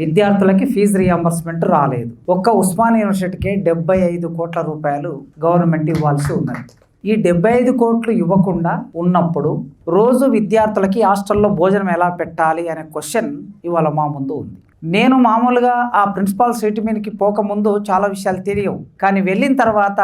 విద్యార్థులకి fee reimbursement రాలేదు. ఒక్క ఉస్మాన్ యూనివర్సిటీకి డెబ్బై ఐదు కోట్ల రూపాయలు గవర్నమెంట్ ఇవ్వాల్సి ఉన్నది. ఈ డెబ్బై ఐదు కోట్లు ఇవ్వకుండా ఉన్నప్పుడు రోజు విద్యార్థులకి హాస్టల్లో భోజనం ఎలా పెట్టాలి అనే క్వశ్చన్ ఇవాళ మా ముందు ఉంది. నేను మామూలుగా ఆ ప్రిన్సిపాల్ సీటు మీదకి పోకముందు చాలా విషయాలు తెలియవు. కానీ వెళ్ళిన తర్వాత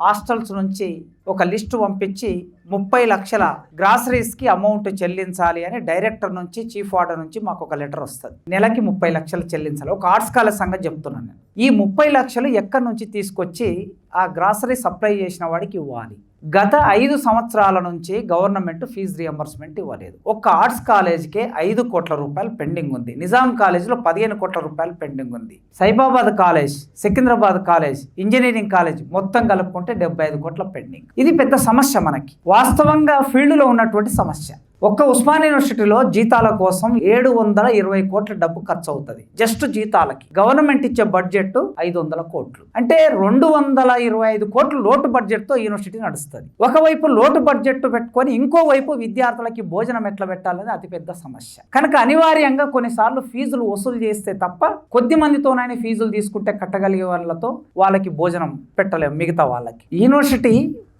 హాస్టల్స్ నుంచి ఒక లిస్టు పంపించి ముప్పై లక్షల గ్రాసరీస్కి అమౌంట్ చెల్లించాలి అని డైరెక్టర్ నుంచి చీఫ్ ఆర్డర్ నుంచి మాకు ఒక లెటర్ వస్తుంది. నెలకి ముప్పై లక్షలు చెల్లించాలి. ఒక ఆర్ట్స్ కాలేజ్ సంగతి చెప్తున్నాను నేను. ఈ ముప్పై లక్షలు ఎక్కడి నుంచి తీసుకొచ్చి ఆ గ్రాసరీ సప్లై చేసిన వాడికి ఇవ్వాలి? గత ఐదు సంవత్సరాల నుంచి గవర్నమెంట్ ఫీజు రియంబర్స్మెంట్ ఇవ్వలేదు. ఒక్క ఆర్ట్స్ కాలేజీకే ఐదు కోట్ల రూపాయలు పెండింగ్ ఉంది. నిజాం కాలేజ్లో పదిహేను కోట్ల రూపాయలు పెండింగ్ ఉంది. Cyberabad college Secunderabad college engineering college మొత్తం కలుపుకుంటే డెబ్బై ఐదు కోట్ల పెండింగ్. ఇది పెద్ద సమస్య మనకి. వాస్తవంగా ఫీల్డ్లో ఉన్నటువంటి సమస్య. ఒక్క ఉస్మాన్ యూనివర్సిటీలో జీతాల కోసం ఏడు వందల ఇరవై కోట్ల డబ్బు ఖర్చు అవుతుంది జస్ట్ జీతాలకి. గవర్నమెంట్ ఇచ్చే బడ్జెట్ ఐదు వందల కోట్లు. అంటే రెండు వందల ఇరవై ఐదు కోట్లు లోటు బడ్జెట్తో యూనివర్సిటీ నడుస్తుంది. ఒకవైపు లోటు బడ్జెట్ పెట్టుకొని ఇంకోవైపు విద్యార్థులకి భోజనం ఎట్లా పెట్టాలనేది అతిపెద్ద సమస్య. కనుక అనివార్యంగా కొన్నిసార్లు ఫీజులు వసూలు చేస్తే తప్ప కొద్ది మందితోనైనా ఫీజులు తీసుకుంటే కట్టగలిగే వాళ్ళతో వాళ్ళకి భోజనం పెట్టలేము మిగతా వాళ్ళకి. యూనివర్సిటీ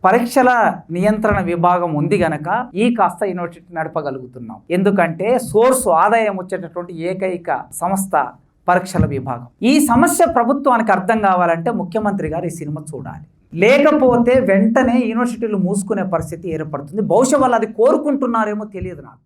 పరీక్షల నియంత్రణ విభాగం ఉంది గనక ఈ కాస్త యూనివర్సిటీ నడపగలుగుతున్నాం. ఎందుకంటే సోర్స్ ఆదాయం వచ్చేటటువంటి ఏకైక సంస్థ పరీక్షల విభాగం. ఈ సమస్య ప్రభుత్వానికి అర్థం కావాలంటే ముఖ్యమంత్రి గారు ఈ సినిమా చూడాలి. లేకపోతే వెంటనే యూనివర్సిటీలు మూసుకునే పరిస్థితి ఏర్పడుతుంది. బహుశా వాళ్ళు అది కోరుకుంటున్నారేమో తెలియదు నాకు.